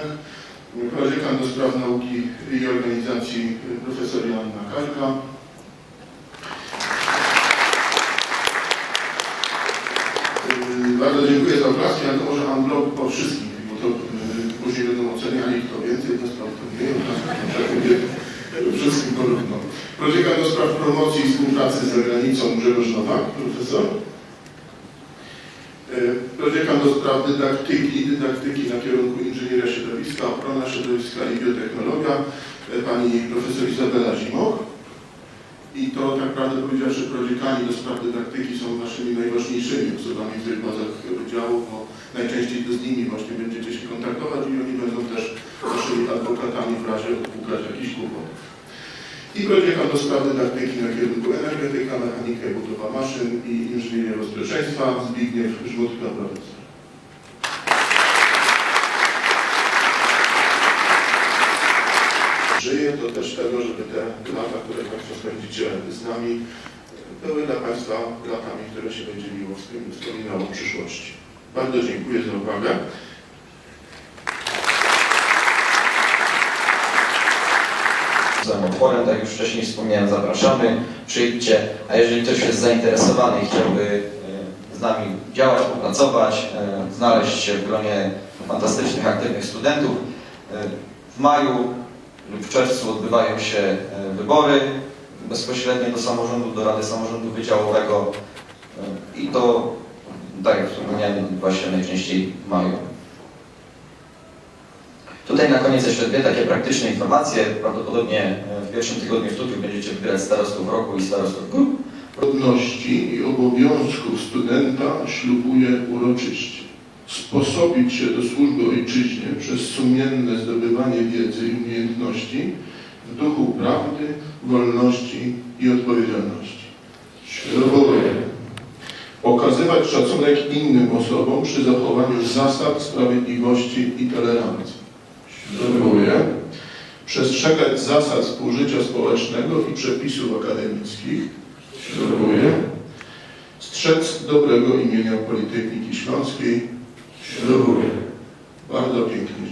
Kaliczak, prodziekant do spraw nauki i organizacji profesor Joanna Kajka. Bardzo dziękuję za oklaski, ale to może unblock po wszystkich, bo to później będą oceniali kto więcej, kto sprawiedliwie, tak będzie wszystkim porówno. Prodziekant do spraw promocji i współpracy z zagranicą Grzegorz Nowak, profesor. Prodziekan do spraw dydaktyki, dydaktyki na kierunku inżynieria środowiska, ochrona środowiska i biotechnologia, yy, pani profesor Izabela Zimok. I to tak prawdę powiedziawszy, prodziekani do spraw dydaktyki są naszymi najważniejszymi osobami w wykładach wydziałów, bo najczęściej to z nimi właśnie będziecie się kontaktować i oni będą też naszymi adwokatami w razie odpukać jakiś kłopot. I prodziekan do spraw dydaktyki na kierunku energetyka, mechanika i budowa maszyn i inżynieria bezpieczeństwa Zbigniew Żmudka, profesor. Żyję to też tego, żeby te lata, które Państwo spędzicie z nami, były dla Państwa latami, które się będzie miło wspom- wspominało w przyszłości. Bardzo dziękuję za uwagę. Za otworem, tak już wcześniej wspomniałem, zapraszamy, przyjdźcie, a jeżeli ktoś jest zainteresowany i chciałby e, z nami działać, popracować, e, znaleźć się w gronie fantastycznych, aktywnych studentów, e, w maju lub w czerwcu odbywają się wybory bezpośrednio do samorządu, do Rady Samorządu Wydziałowego i to, tak jak wspomniałem, właśnie najczęściej w maju. Tutaj na koniec jeszcze dwie takie praktyczne informacje. Prawdopodobnie e, w pierwszym tygodniu studiów będziecie wybierać starostów roku i starostów grup. Godności i obowiązków studenta ślubuje uroczyście. Sposobić się do służby ojczyźnie przez sumienne zdobywanie wiedzy i umiejętności w duchu prawdy, wolności i odpowiedzialności. Ślubuję. Okazywać szacunek innym osobom przy zachowaniu zasad sprawiedliwości i tolerancji. Ślubuję. Przestrzegać zasad współżycia społecznego i przepisów akademickich. Ślubuję. Strzec dobrego imienia Politechniki Śląskiej. Ślubuję. Bardzo pięknie dziękuję.